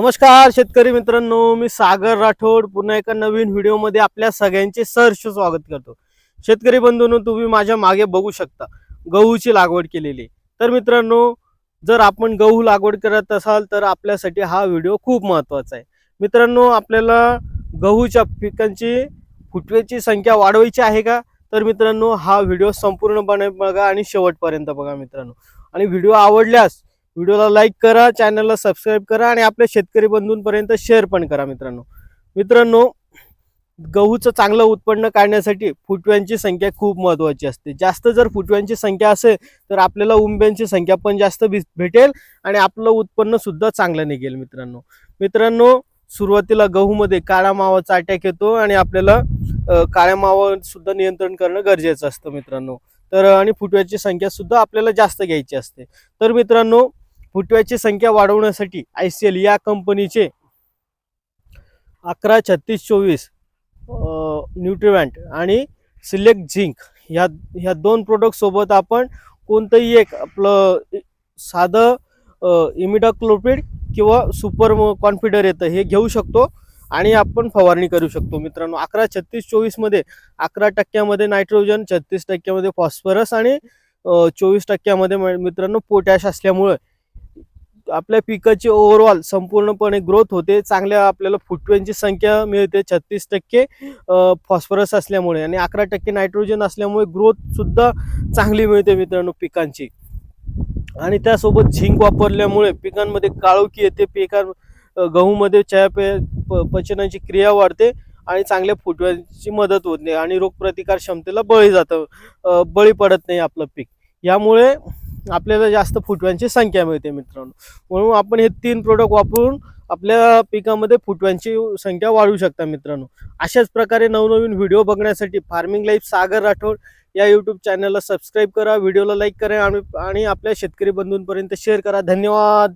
नमस्कार शेतकरी मित्रांनो मी सागर राठोड. पुन्हा एका नवीन व्हिडिओमध्ये आपल्या सगळ्यांचे सहर्ष स्वागत करतो. शेतकरी बंधूंनो तुम्ही माझ्या मागे बघू शकता गहूची लागवड केलेली. तर मित्रांनो जर आपण गहू लागवड करत असाल तर आपल्यासाठी हा व्हिडिओ खूप महत्त्वाचा आहे. मित्रांनो आपल्याला गहूच्या पिकांची फुटव्याची संख्या वाढवायची आहे का? तर मित्रांनो हा व्हिडिओ संपूर्णपणे बघा आणि शेवटपर्यंत बघा मित्रांनो. आणि व्हिडिओ आवडल्यास व्हिडिओला लाईक करा चॅनलला सबस्क्राईब करा आणि आपल्या शेतकरी बंधूंपर्यंत शेअर पण करा मित्रांनो. मित्रांनो गहूचं चांगलं उत्पन्न काढण्यासाठी फुटव्यांची संख्या खूप महत्त्वाची असते. जास्त जर फुटव्यांची संख्या असेल तर आपल्याला उंब्यांची संख्या पण जास्त भे- भेटेल आणि आपलं उत्पन्न सुद्धा चांगलं निघेल मित्रांनो. मित्रांनो सुरुवातीला गहूमध्ये काळा मावाचा अटॅक येतो आणि आपल्याला काळ्या मावासुद्धा नियंत्रण करणं गरजेचं असतं मित्रांनो. तर आणि फुटव्याची संख्या सुद्धा आपल्याला जास्त घ्यायची असते. तर मित्रांनो फुटव्याची संख्या वाढवण्यासाठी आय सी एल या कंपनीचे अकरा छत्तीस चोवीस न्यूट्रिवँट आणि सिलेक्ट झिंक ह्या ह्या दोन प्रोडक्टसोबत आपण कोणतंही एक आपलं साधं इमिडाक्लोपिड किंवा सुपर कॉन्फिडर येतं हे घेऊ शकतो आणि आपण फवारणी करू शकतो. मित्रांनो अकरा छत्तीस चोवीसमध्ये अकरा टक्क्यामध्ये नायट्रोजन छत्तीस टक्क्यामध्ये फॉस्फरस आणि चोवीस टक्क्यामध्ये म- मित्रांनो पोटॅश असल्यामुळे आपल्या पिकाची ओव्हरऑल संपूर्णपणे ग्रोथ होते. चांगल्या आपल्याला फुटव्यांची संख्या मिळते. छत्तीस टक्के फॉस्फरस असल्यामुळे आणि अकरा टक्के नायट्रोजन असल्यामुळे ग्रोथसुद्धा चांगली मिळते मित्रांनो पिकांची. आणि त्यासोबत झिंक वापरल्यामुळे पिकांमध्ये काळोखी येते. पिकां गहूमध्ये चयापे प- पचनाची क्रिया वाढते आणि चांगल्या फुटव्यांची मदत होत नाही आणि रोगप्रतिकार क्षमतेला बळी जातं बळी पडत नाही आपलं पीक. यामुळे आपल्याला जास्त फुटव्यांची संख्या मिळते मित्रांनो. म्हणून आपण हे तीन प्रोडक्ट वापरून आपल्या पिकामध्ये फुटव्यांची संख्या वाढवू शकता मित्रांनो. अशाच प्रकारे नवनवीन व्हिडिओ बघण्यासाठी फार्मिंग लाईफ सागर राठोड या यूट्यूब चॅनलला सबस्क्राईब करा व्हिडिओला लाईक करा आणि आणि आपल्या शेतकरी बंधूंपर्यंत शेअर करा. धन्यवाद.